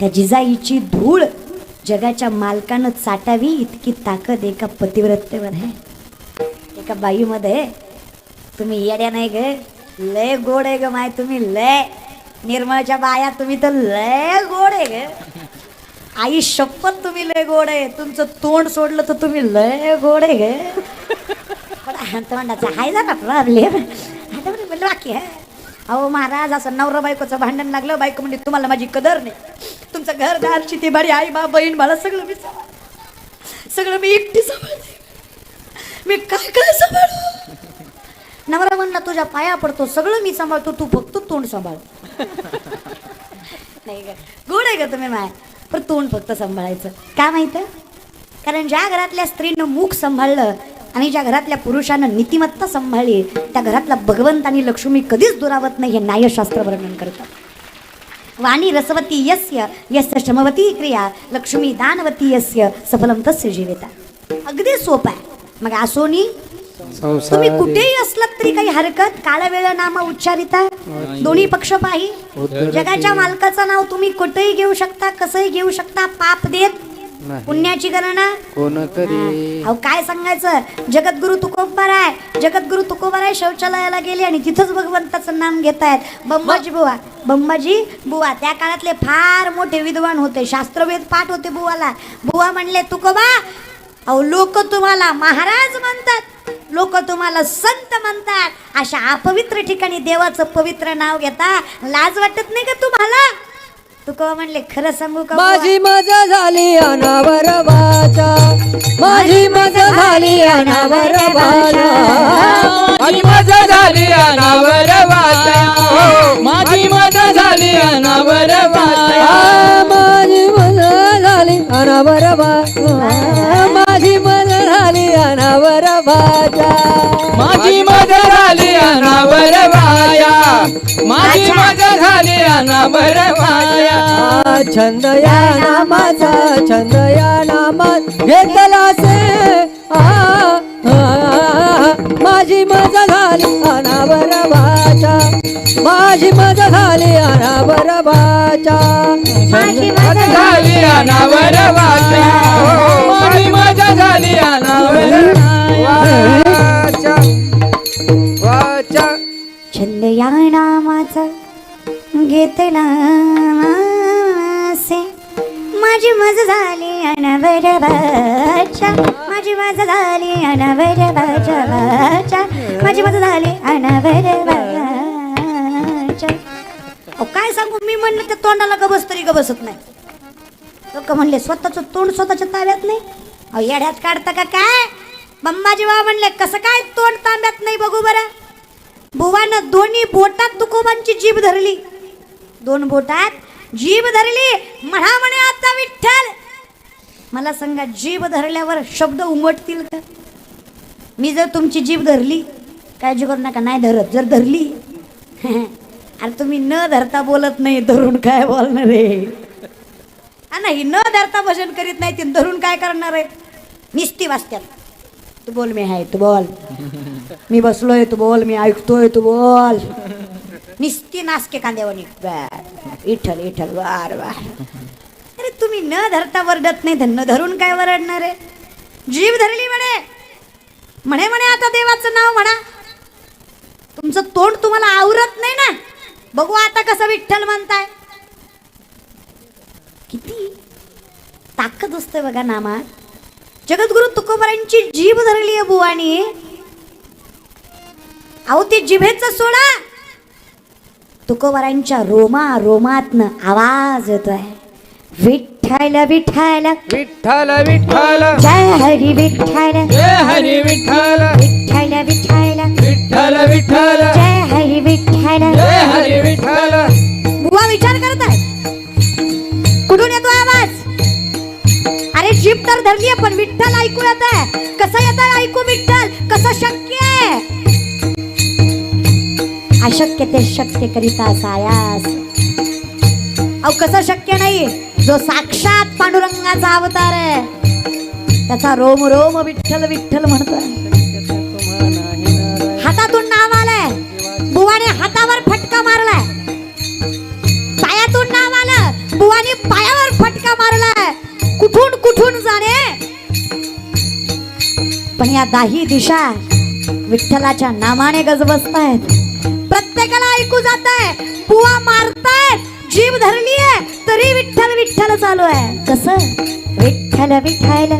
त्या जिजाईची धूळ जगाच्या मालकानं चाटावी इतकी ताकद एका पतिव्रतेवर आहे एका बाईमध्ये तुम्ही येड्या नाही ग लय गोड आहे ग माय तुम्ही लय निर्मळच्या बाया तुम्ही तर लय गोड आहे ग. आई शपथ तुम्ही लय गोड आहे तुमचं तोंड सोडलं तर तुम्ही लय गोड आहे ग. पण तोंडाचा हाय ना प्रॉब्लेम बाकी आहे. अहो महाराज असं नवरा बायकोचं भांडण लागलं बायको म्हणजे तुम्हाला माझी कदर नाही. तुमचं घरदार चिती भाडी आई बा बहीण मला सगळं मी सांभाळ सगळं मी एकटी सांभाळते. मी काय काय सांभाळू? नवरा म्हणला तुझ्या पाया पडतो सगळं मी सांभाळतो तू फक्त तोंड सांभाळ. नाही का गोड आहे का तुम्ही माय. पण तोंड फक्त सांभाळायचं. का माहिती कारण ज्या घरातल्या स्त्रीनं मुख सांभाळलं आणि ज्या घरातल्या पुरुषानं नीतिमत्ता सांभाळली त्या घरातला भगवंत आणि लक्ष्मी कधीच दुरावत नाही हे न्यायशास्त्र वर्णन करतात वाणी रसवती यस्य यस्य श्रमवती क्रिया लक्ष्मी दानवती यस्य सफलम तस्य जीविता. अगदी सोपं आहे. मग असोनी तुम्ही कुठेही असलात तरी काही हरकत काळ वेळ नाम उच्चारिता दोन्ही पक्ष पाही. जगाच्या मालकाचं नाव तुम्ही कुठेही घेऊ शकता कसंही घेऊ शकता पाप देत पुण्याची गणना कोण करी अहो काय सांगायचं? जगद्गुरु तुकोबार आहे. जगद्गुरु तुकोबार आहे शौचालयाला गेले आणि तिथंच भगवंताचं नाम घेत आहेत बंबाजी बुवा. बंबाजी बुवा त्या काळातले फार मोठे विद्वान होते. शास्त्रवेद पाठ होते बुवाला. बुवा म्हणले तुकोबा अहो लोक तुम्हाला महाराज म्हणतात. लोक तुम्हाला संत म्हणतात. अशा अपवित्र ठिकाणी देवाचं पवित्र नाव घेता लाज वाटत नाही का तुम्हाला? तुकोबा म्हणले खरं सांगू का बुवा? माझी मजा झाली अनावर वाचा माझी मजा झाली अनावर वाचा माझी मजा झाली अनावर वाचा हो, माझी मजा झाली अनावर वाचा आ, माझी मजा झाली अनावर वाचा माझी मजा झाली अनावर वाचा माझी मजा झाली अनावर वाया माझी मजा झाली वाया आ, छंद या नामाचा छंद या नामात घेतला से माझी मजा झाली अनावर वाचा माझी मजा झाली अनावर वाचा माझी मजा झाली अनावर वाचा हो, माझी मजा झाली अनावर वाचा वाचा छंद या नामाचा घेतला से माझी मजा झाली अनवर बाचा माझी मजा झाली अनवर बाचा बाचा माझी मजा झाली अनवर बाचा अहो काय सांगू? मी म्हणलं त्या तोंडाला गबस तरी गबसत नाही. लोक म्हणले स्वतःचं तोंड स्वतःच्या ताब्यात नाही? अहो येड्यात काढता का काय? बंबाजी बाबा म्हणले कसं काय तोंड ताब्यात नाही बघू बरं? बुवानं दोन्ही बोटात तुकोबांची जीभ धरली. दोन बोटात जीभ धरली. म्हणा म्हणे आता विठ्ठल. मला सांगा जीभ धरल्यावर शब्द उमटतील का? मी जर तुमची जीभ धरली काळजी करू नका नाही धरत. जर धरली अरे तुम्ही न धरता बोलत नाही धरून काय बोलणार आहे? हा नाही न धरता भजन करीत नाही ते धरून काय करणार आहे? निस्ती वाचत्यात. तू बोल मी आहे तू बोल. मी बसलोय तू बोल मी ऐकतोय तू बोल. निस्ती नासके कांद्यावानी बर. इठल इठल वार वार. अरे तुम्ही न धरता वरडत नाही धन्न धरून काय वरडणार आहे? जीव धरली म्हणे. म्हणे म्हणे आता देवाचं नाव म्हणा. तुमचं तोंड तुम्हाला आवरत नाही ना? बघू आता कसं विठ्ठल म्हणताय. किती ताकद असते बघा नामात. जगद्गुरु तुकोबारांची जीभ धरली आहे बुवानी. अहो ते जिभेचं सोडा तुकोबारांच्या रोमा रोमातनं आवाज येतोय. विठ्ठल विठ्ठल. विठ्ठल विठ्ठल. जय हरी विठ्ठल. जय हरी विठ्ठल. विठ्ठल विठ्ठल. विठ्ठल विठ्ठल. जय हरी विठ्ठल. जय हरी विठ्ठल. बुवा विचार करत आहे. कुठून येतो आवाज? अरे जीप तर धरली पण विठ्ठल ऐकू येत आहे कसं येत ऐकू विठ्ठल. कसं शक्य आहे? अशक्य ते शक्य करिता सायास अहो कसं शक्य नाही? जो साक्षात पांडुरंगाचा अवतार आहे त्याचा रोम रोम विठ्ठल विठ्ठल म्हणत हातातून नाव आलंय. बुवाने हातावर फटका मारलाय. पायातून नाव आलं. बुवाने पायावर फटका मारलाय. कुठून कुठून जाणे? पण या दाही दिशा विठ्ठलाच्या नामाने गजबसतायत प्रत्येकाला ऐकू जात आहे बुवा मारतायत जीभ धरली आहे तरी विठ्ठल विठ्ठल चालू आहे. कसं? विठ्ठल विठ्ठल.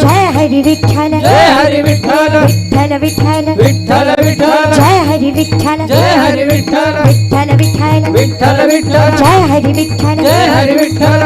जय हरी विठ्ठल. जय हरी विठ्ठल. विठ्ठल विठ्ठल. विठ्ठल विठ्ठल. जय हरी विठ्ठल. जय हरी विठ्ठल. विठ्ठल विठ्ठल. विठ्ठल विठ्ठल. जय हरी विठ्ठल. जय हरी विठ्ठल.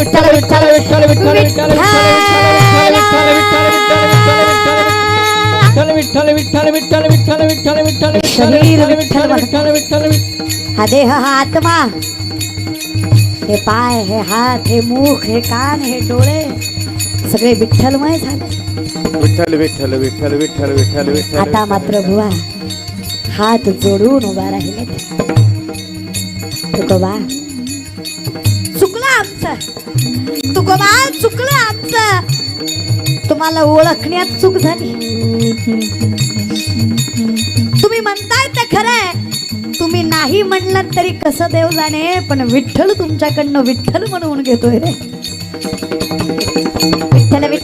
विठ्ठल विठ्ठल विठ्ठल विठ्ठल विठ्ठल विठ्ठल विठ्ठल विठ्ठल विठ्ठल विठ्ठल शरीर विठ्ठल विठ्ठल हा देह हा आत्मा हे पाय हे हात हे मुख हे कान हे डोळे सगळे विठ्ठलमय झाले विठ्ठल विठ्ठल विठ्ठल विठ्ठल विठ्ठल विठ्ठल आता मात्र बुवा हात जोडून उभा राहिले तुकोबा तुकोबा चुकलं आमचं. तुम्हाला ओळखण्यात चूक झाली. तुम्ही म्हणताय ते खरंय. तुम्ही नाही म्हणलात तरी कसं देव जाणे पण विठ्ठल तुमच्याकडनं विठ्ठल म्हणून घेतोय रे.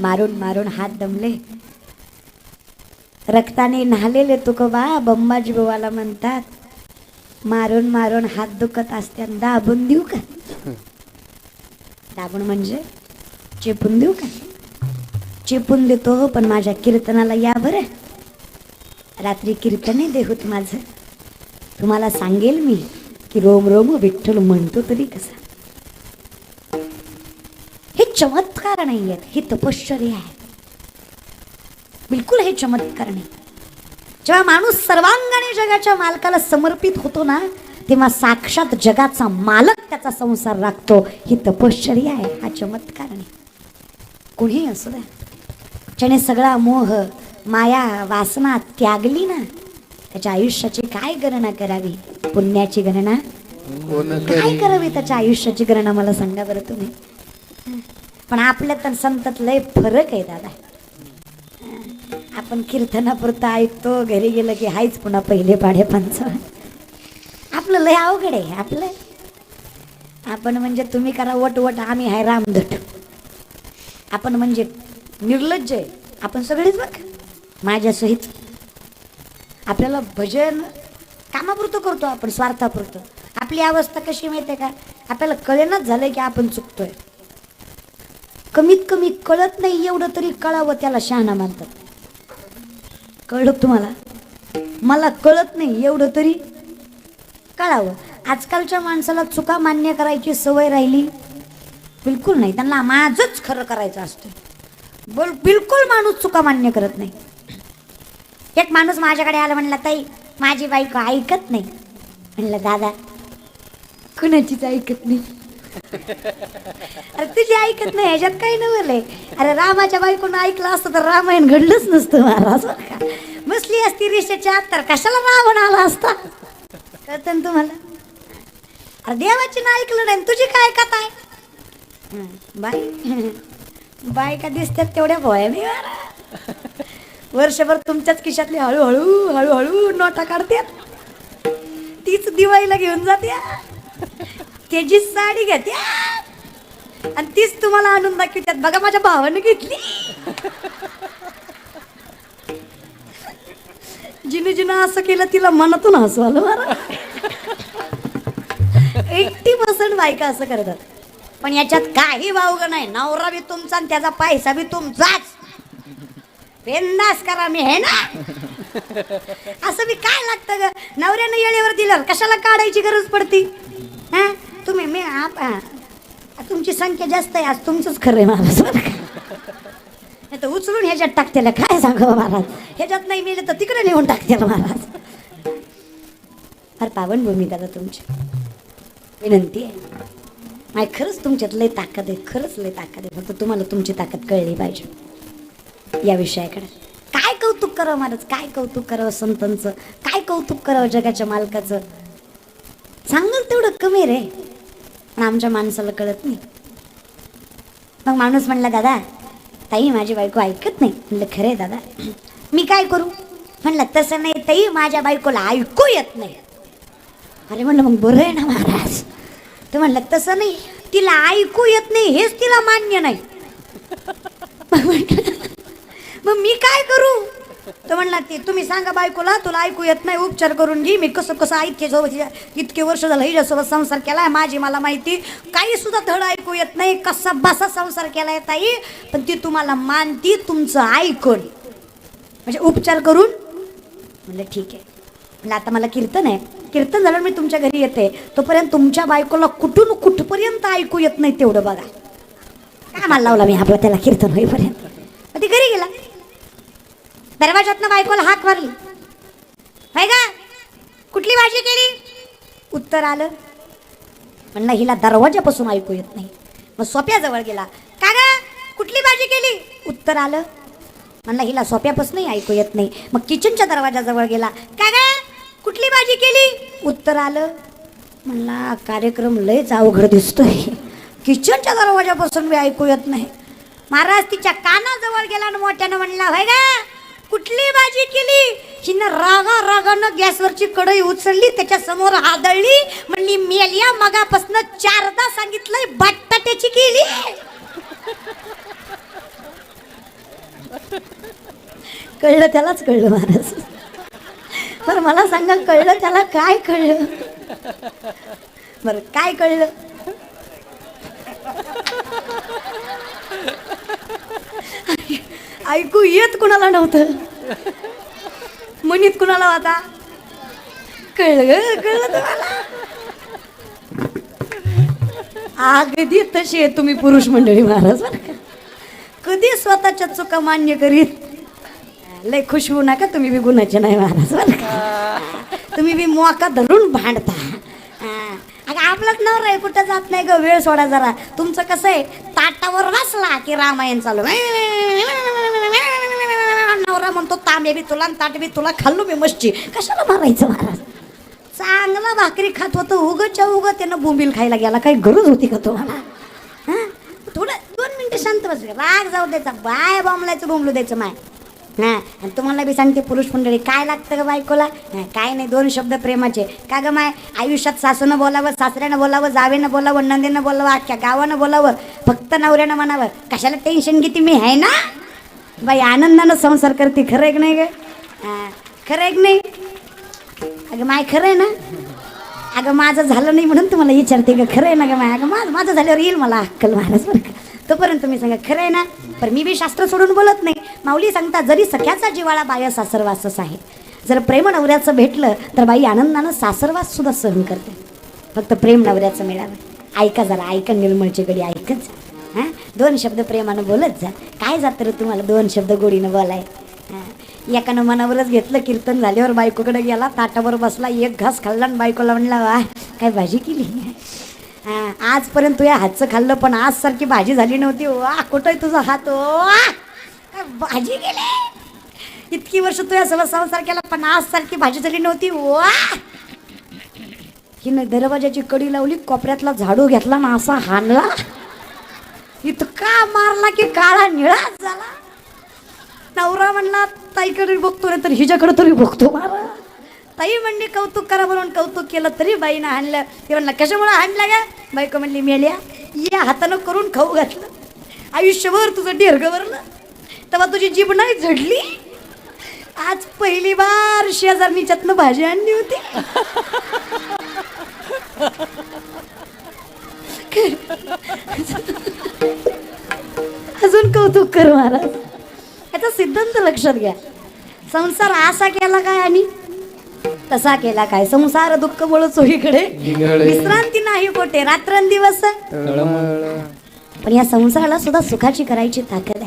मारून मारून हात दमले. रक्ताने न्हालेले तुकोबा बंबाजी बुवाला म्हणतात. मारून मारून हात दुखत असत्या दाबून देऊ का? दाबून म्हणजे चेपून देऊ का? चेपून देतो हो, पण माझ्या कीर्तनाला या बरं. रात्री कीर्तने देहूत माझं. तुम्हाला सांगेल मी की रोम रोम विठ्ठल म्हणतो तरी कसा? चमत्कार नाही आहेत हे तपश्चर्या आहे. बिलकुल हे चमत्कार नाही. जेव्हा माणूस सर्वांगाने जगाच्या मालकाला समर्पित होतो ना तेव्हा साक्षात जगाचा मालक त्याचा संसार राखतो. ही तपश्चर्या आहे. हा चमत्कार नाही. कुणीही असू द्या. ज्याने सगळा मोह माया वासना त्यागली ना त्याच्या आयुष्याची काय गणना करावी? पुण्याची गणना? काय करावी त्याच्या आयुष्याची गणना? मला सांगा बरं तुम्ही. पण आपल्या तर संतात लय फरक आहे दादा. आपण कीर्तनापुरतं ऐकतो घरी गेलं की हायच पुन्हा पहिले पाढे पंच आपलं लय अवघड आहे आपलं. आपण म्हणजे तुम्ही करा वटवट आम्ही आहे रामधट आपण म्हणजे निर्लज्ज आहे. आपण सगळेच बघ माझ्यासहित आपल्याला भजन कामापुरतं करतो आपण स्वार्थापुरतं. आपली अवस्था कशी माहिती आहे का? आपल्याला कळेनच झालं की आपण चुकतोय. कमीत कमी कळत नाही एवढं तरी कळावं त्याला शहाणा मानतात. कळलं तुम्हाला? मला कळत नाही एवढं तरी कळावं. आजकालच्या माणसाला चुका मान्य करायची सवय राहिली. बिलकुल नाही. त्यांना माझंच खरं करायचं असतं. बोल बिलकुल माणूस चुका मान्य करत नाही. एक माणूस माझ्याकडे आला म्हणला ताई माझी बायको ऐकत नाही. म्हणलं दादा कुणाचीच ऐकत नाही. अरे तुझी ऐकत नाही ह्याच्यात काही नवलंय अरे रामाच्या बायकोनं ऐकलं असतं तर रामायण घडलंच नसतं महाराज बसली असती रेषेच्या आत तर कशाला रावण आला असता? कळत ना तुम्हाला? अरे देवाची ना ऐकलं नाही तुझी काय कथा आहे? बाय बायका दिसतात तेवढ्या भोया नाही वर्षभर तुमच्याच खिशातली हळूहळू हळूहळू नोटा काढतात. तीच दिवाळीला घेऊन जाते त्याची साडी घेते. आणि तीच तुम्हाला आणून दाखवतात. बघा माझ्या भावाने घेतली. जिने जिने असं केलं तिला मनातून हसू आलं मला एट्टी पर्सेंट बायका असं करतात. पण याच्यात काही वावगं नाही. नवरा बी तुमचा आणि त्याचा पैसा बी तुमचाच. पेंदास करा मी हे ना? असं बी काय लागतं ग? नवऱ्यानं येळेवर दिलं कशाला काढायची गरज पडती? हा? आप- तुमची संख्या जास्त आहे आज तुमचंच खरं आहे महाराज नाही तर उचलून ह्याच्यात टाकतेला काय सांगावं महाराज? ह्याच्यात नाही मिळलं तर तिकडे नेऊन टाकतेला महाराज. पावन भूमी दादा तुमची. विनंती आहे. माय खरंच तुमच्यात लय ताकद आहे खरंच लय ताकद आहे. फक्त तुम्हाला तुमची ताकद कळली पाहिजे. या विषयाकडे. काय कौतुक करावं महाराज? काय कौतुक करावं संतांचं? काय कौतुक करावं जगाच्या मालकाचं? सांगल तेवढं कमी रे. पण आमच्या माणसाला कळत नाही. मग माणूस म्हणला दादा ताई माझी बायको ऐकत नाही. म्हणलं खरं आहे दादा मी काय करू? म्हणलं तसं नाही ताई माझ्या बायकोला ऐकू येत नाही. अरे म्हणलं मग बरं आहे ना महाराज. तर म्हणलं तसं नाही तिला ऐकू येत नाही हेच तिला मान्य नाही. मग मग मी काय करू? तर म्हणला ते तुम्ही सांगा बायकोला तुला ऐकू येत नाही उपचार करून घे मी कसं कसं ऐकते सोबत इतके वर्ष झालं हिच्यासोबत संसार केलाय माझी मला माहिती. काही सुद्धा धड ऐकू येत नाही कसा बसा संसार केलाय ताई पण ती तुम्हाला मानती तुमचं ऐकून. म्हणजे उपचार करून? म्हणलं ठीक आहे. म्हणलं आता मला कीर्तन आहे. कीर्तन झालं मी तुमच्या घरी येते. तोपर्यंत तुमच्या बायकोला कुठून कुठपर्यंत ऐकू येत नाही तेवढं बघा. काय मला लावला मी हा त्याला कीर्तन होईपर्यंत. मग ती घरी गेला. दरवाजातनं बायकोला हाक मारली. हाय का कुठली भाजी केली? उत्तर आलं. म्हणलं हिला दरवाजापासून ऐकू येत नाही. मग सोप्याजवळ गेला. का ग? कुठली भाजी केली? उत्तर आलं. म्हणलं हिला सोप्यापासूनही ऐकू येत नाही. मग किचनच्या दरवाजाजवळ गेला. का ग? कुठली भाजी केली? उत्तर आलं. म्हणला कार्यक्रम लयच अवघड दिसतोय. किचनच्या दरवाजापासून मी ऐकू येत नाही. महाराज तिच्या कानाजवळ गेला आणि मोठ्यानं म्हणला होय गा? कुठली भाजी केली? हिनं रागा रागानं गॅसवरची कढई उचलली त्याच्यासमोर आदळली म्हणली मेलिया मगापासनं चारदा सांगितलंय बटाट्याची केली. कळलं त्यालाच कळलं महाराज तर मला सांगा कळलं त्याला काय कळलं? बरं काय कळलं? ऐकू येत कुणाला नव्हतं? मनीत कुणाला होता? कळलं कळलं तुम्हाला? अगदी तशी आहे तुम्ही पुरुष मंडळी महाराज कधी स्वतःच्या चुका मान्य करीत? लय खुश होऊ नका तुम्ही बी गुणाचे नाही महाराज तुम्ही बी मोका धरून भांडता. अगं आपलाच नवरा आहे कुठं जात नाही ग वेळ सोडा जरा. तुमचं कसं आहे ताटावर बसला की रामायण चालू. नवरा म्हणतो तांबे बी तुला आणि ताट बी तुला खाल्लो मी मच्छी. कशाला मारायचं महाराज? चांगला भाकरी खात होतं उगच्या उग त्यानं बोंबील खायला गेला. काही गरज होती का तुम्हाला? हां? थोडं दोन मिनिटं शांत बस राग जाऊ द्यायचा. बाय बोंबलायचं बोंबलू द्यायचं माय. हां आणि तुम्हाला बी सांगते पुरुष मंडळी काय लागतं का बायकोला? काय नाही दोन शब्द प्रेमाचे. का ग माय आयुष्यात सासूनं बोलावं सासऱ्यानं बोलावं जावेनं बोलावं नंदीनं बोलावं अख्ख्या गावानं बोलावं फक्त नवऱ्यानं म्हणावं. कशाला टेन्शन घेते मी आहे ना? बाई आनंदानं संसार करते खरं आहे की नाही ग? खरं आहे की नाही? अगं माय खरं आहे ना? अगं माझं झालं नाही म्हणून तुम्हाला विचारते का खरं आहे ना ग माय? अगं माझं माझं झाल्यावर येईल मला अक्कल महाराज बरं का? तोपर्यंत तुम्ही सांगा खरं आहे ना? पण मी बी शास्त्र सोडून बोलत नाही. माऊली सांगता जरी सख्याचा जिवाळा बाया सासरवासच आहे. जर प्रेम नवऱ्याचं भेटलं तर बाई आनंदानं सासरवास सुद्धा सहन करते. फक्त प्रेम नवऱ्याचं मिळावं. ऐका जरा ऐका निर्मळची गडी ऐकत जा हां? दोन शब्द प्रेमानं बोलत जा. काय जातं रे तुम्हाला दोन शब्द गोडीनं बोलाय? एकानं मनावरच घेतलं कीर्तन झाल्यावर बायकोकडे गेला ताटावर बसला एक घास खाल्ला आणि बायकोला म्हणला वा काय भाजी केली? हा, आजपर्यंत तुया हातचं खाल्लं पण आज सारखी भाजी झाली नव्हती. वा कुठं तुझा हात? वा! काय भाजी केली? इतकी वर्ष तू या सव संसार केला पण आज सारखी भाजी झाली नव्हती? वा! हिनं दरवाजाची कडी लावली कोपऱ्यातला झाडू घेतला ना असा हाणला. इतका मारला की काळा निळाच झाला. नवरा म्हणला ताईकडे बघतो रे तर हिच्याकडे तरी बघतो मारा ताई म्हणली कौतुक करा म्हणून कौतुक केलं तरी बाईनं आणलं ते म्हणलं कशामुळे आणलं का बायको म्हणली मेल्या या हातानं करून खाऊ घातलं. आयुष्यभर तुझं डेरग भरलं. तेव्हा तुझी जीभ नाही झडली आज पहिली बार शेजारणीच्यातनं भाजी आणली होती. अजून कौतुक कर महाराज. याचा सिद्धांत लक्षात घ्या. संसार असा केला काय आणि तसा केला काय? संसार दुःख बोल चोहीकडे. विश्रांती नाही कोठे रात्रंदिवस. पण या संसाराला सुद्धा सुखाची करायची ताकद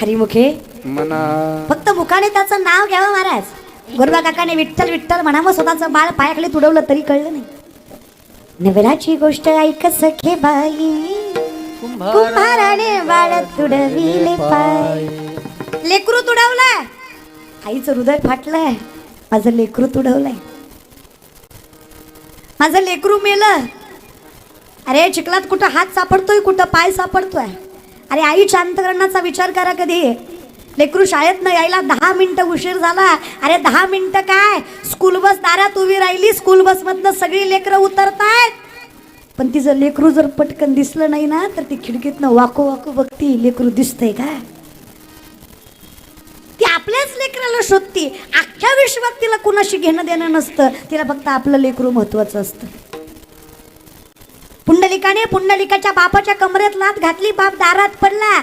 हरिमुखे मना. फक्त मुखाने त्याचं नाव घ्यावं महाराज. गुरुबा काकाने विठ्ठल विठ्ठल म्हणावं स्वतःचं बाळ पायाखाली तुडवलं तरी कळलं नाही. नवराची गोष्ट ऐक सखे बाई. कुंभाराने बाळ तुडविले पाय. लेकरू तुडवलंय. आईचं हृदय फाटलंय. माझं लेकरू तुडवलंय. माझं लेकरू मेलं. अरे चिखलात कुठं हात सापडतोय कुठं पाय सापडतोय? अरे आईच्या अंतकरणाचा विचार करा कधी. लेकरू शाळेत न यायला दहा मिनिटं उशीर झाला. अरे दहा मिनिटं काय? स्कूल बस दारात उभी राहिली स्कूल बस मधनं सगळी लेकरं उतरतायत. पण तिचं लेकरू जर पटकन दिसलं नाही ना तर ती खिडकीतनं वाको वाको बघती लेकरू दिसतंय का ती आपल्याच लेकराला शोधती. अख्ख्या विश्वात तिला कुणाशी घेणं देणं नसतं. तिला फक्त आपलं लेकरू महत्वाचं असतं. पुंडलिकाने पुंडलिकाच्या बापाच्या कमरेत लात घातली बाप दारात पडला.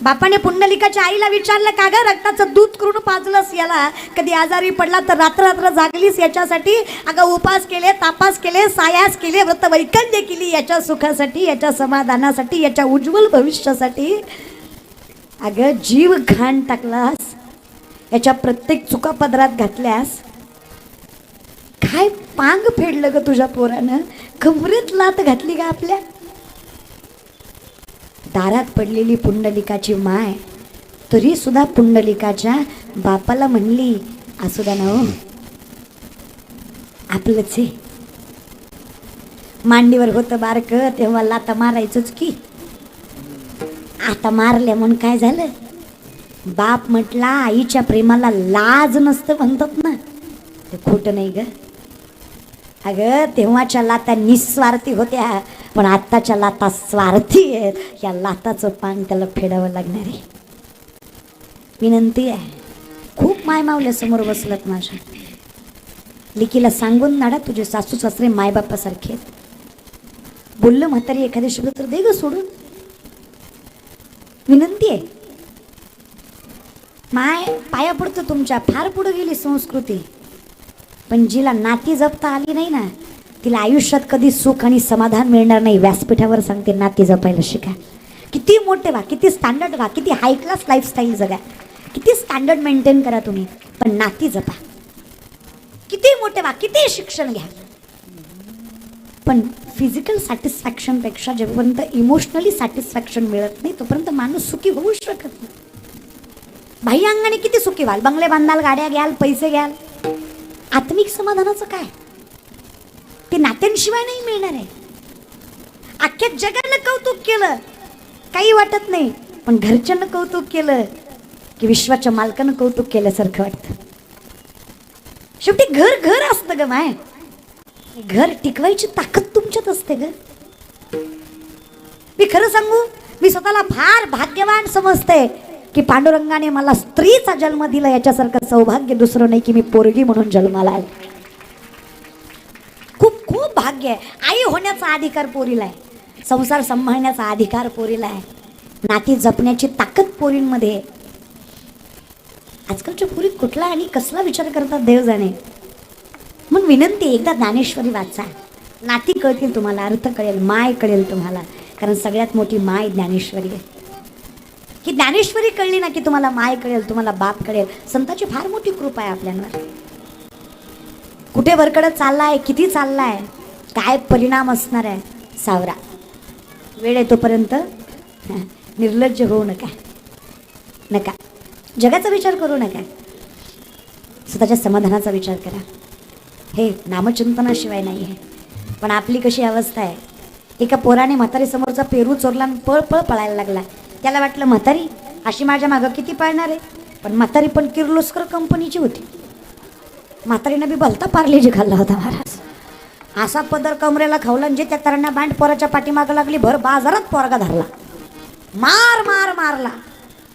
बापाने पुंडलिकाच्या आईला विचारलं का ग रक्ताचं दूध करून पाजलंस याला? कधी आजारी पडला तर रात्र रात्र जागलीस याच्यासाठी? अगं उपास केले तापास केले सायास केले व्रत वैकल्य केली याच्या सुखासाठी याच्या समाधानासाठी याच्या उज्ज्वल भविष्यासाठी? अगं जीव घाण टाकलास याच्या प्रत्येक चुका पदरात घातल्यास? काय पांग फेडलं ग तुझ्या पोरानं? कमरेत लात घातली का आपल्या. दारात पडलेली पुंडलिकाची माय तरी सुद्धा पुंडलिकाच्या बापाला म्हणली असू द्या ना हो आपलंच आहे मांडीवर होतं बारक तेव्हा लाता मारायचंच की. आता मारल्या म्हणून काय झालं? बाप म्हटला आईच्या प्रेमाला लाज नसतं म्हणतात ना. ते खोटं नाही ग. अगं तेव्हाच्या लाता निस्वार्थी होत्या पण आत्ताच्या लाता स्वार्थी आहेत. या लाताचं पान त्याला फेडावं लागणार आहे. विनंती आहे. खूप मायमावल्या समोर बसलत माझ्या. लिकीला सांगून नाडा तुझे सासू सासरे मायबापासारखे आहेत. बोललं म्हातारी एखाद्या शब्द तर दे ग सोडून. विनंती आहे. माय पाया पडतं तुमच्या. फार पुढं गेली संस्कृती. पण जिला नाती जपता आली नाही ना तिला आयुष्यात कधी सुख आणि समाधान मिळणार नाही. व्यासपीठावर सांगते नाती जपायला शिका. किती मोठे व्हा किती स्टँडर्ड व्हा किती हाय क्लास लाईफस्टाईल जगा. किती स्टँडर्ड मेंटेन करा तुम्ही पण नाती जपा. किती मोठे व्हा किती शिक्षण घ्या. पण फिजिकल सॅटिस्फॅक्शनपेक्षा जोपर्यंत इमोशनली सॅटिस्फॅक्शन मिळत नाही तोपर्यंत माणूस सुखी होऊ शकत नाही. बाह्य अंगाने किती सुखी व्हाल? बंगले बांधाल गाड्या घ्याल पैसे घ्याल. आत्मिक समाधानाचं काय? ते नात्यांशिवाय नाही मिळणार आहे. अख्ख्या जगानं कौतुक केलं काही वाटत नाही पण घरच्यानं कौतुक केलं की विश्वाच्या मालकानं कौतुक केल्यासारखं वाटतं. शेवटी घर घर असतं ग माय. घर टिकवायची ताकद तुमच्यात असते ग. मी खरं सांगू मी स्वतःला फार भाग्यवान समजते. की पांडुरंगाने मला स्त्रीचा जन्म दिला याच्यासारखं सौभाग्य दुसरं नाही की मी पोरगी म्हणून जन्माला आले खूप खूप भाग्य आहे. आई होण्याचा अधिकार पोरीला आहे. संसार सांभाळण्याचा अधिकार पोरीला आहे. नाती जपण्याची ताकद पोरींमध्ये आहे. आजकालच्या पोरी कुठला आणि कसला विचार करतात देव जाणे मग विनंती एकदा ज्ञानेश्वरी वाचा. नाती कळतील तुम्हाला अर्थ कळेल माय कळेल तुम्हाला. कारण सगळ्यात मोठी माय ज्ञानेश्वरी आहे. की ज्ञानेश्वरी कळली ना की तुम्हाला माय कळेल तुम्हाला बाप कळेल. संताची फार मोठी कृपा आहे आपल्यावर. कुठे वरकडं चाललाय किती चाललाय काय परिणाम असणार आहे सावरा. वेळ येतोपर्यंत निर्लज्ज होऊ नका. नका. जगाचा विचार करू नका. स्वतःच्या समाधानाचा विचार करा. हे नामचिंतनाशिवाय नाही आहे पण आपली कशी अवस्था आहे? एका पोराने म्हातारी समोरचा पेरू चोरला आणि पळ पळ पळायला लागला. त्याला वाटलं म्हातारी अशी माझ्या मागं किती पळणार आहे? पण म्हातारी पण किर्लोस्कर कंपनीची होती. म्हातारीनं बी भलता पार्लेजी खाल्ला होता महाराज. असा पदर कमरेला खावला म्हणजे त्या तरांना बांड पोराच्या पाठीमागं लागली भर बाजारात पोरगा धरला. मार मार मारला.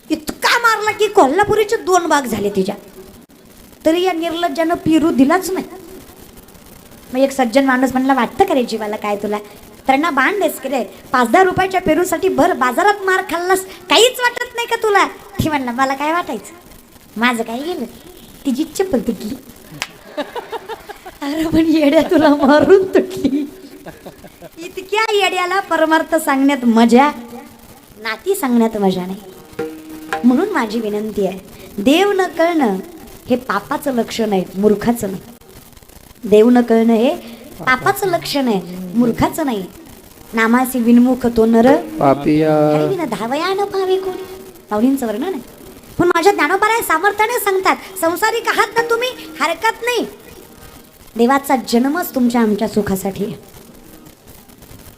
इतका मारला की कोल्हापुरीचे दोन भाग झाले तिच्या. तरी या निर्लज्जानं पिरू दिलाच नाही. मग एक सज्जन माणूस म्हणला वाटतं का रे जीवाला काय तुला? त्यांना बांध आहेस की रे. पाच दहा रुपयाच्या पेरूसाठी भर बाजारात मार खाल्लास काहीच वाटत नाही का तुला? ती म्हणलं मला काय वाटायचं? माझं काय गेलं? तिची चप्पल तुटली. अरे पण येड्या तुला मारून तुटली. इतक्या येड्याला परमार्थ सांगण्यात मजा नाती सांगण्यात मजा नाही. म्हणून माझी विनंती आहे देव न कळणं हे पापाचं लक्षण आहे मूर्खाचं नाही. देव न कळणं हे पापाचं लक्षण आहे मूर्खाचं नाही. नामासी विनमुख तो नर पापिया विना धावया न पावे कोणी? पाहुणींचं वर्णन आहे. पण माझ्या ज्ञानोबाराय सामर्थ्याने सांगतात संसारिक आहात ना तुम्ही हरकत नाही. देवाचा जन्मच तुमच्या आमच्या सुखासाठी आहे.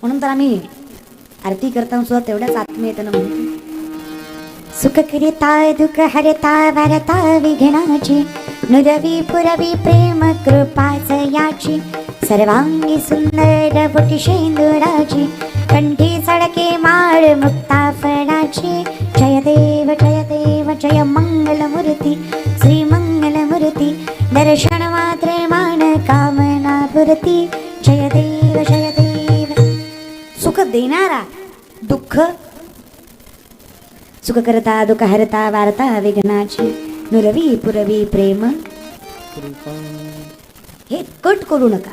म्हणून तर आम्ही आरती करताना सुद्धा तेवढ्याच आत्मीयतेनं म्हणतो सुख करिता दुःख हरता भरता विघ्नाची नुरवी पुरवी प्रेम कृपाच याची. सर्वांगी सुंदर बुटी शेंदुराची कंठी सडके माळ मुक्ता फळाची जय देव जय देव जय मंगल मूर्ती श्री मंगल मूर्ती दर्शन मात्रे मान कामना पुरती. जय देव जय देव. सुख देणारा दुःख सुख करता दुःख हरता वारता विघ्नाची नुरवी पुरवी प्रेम. हे कट करू नका.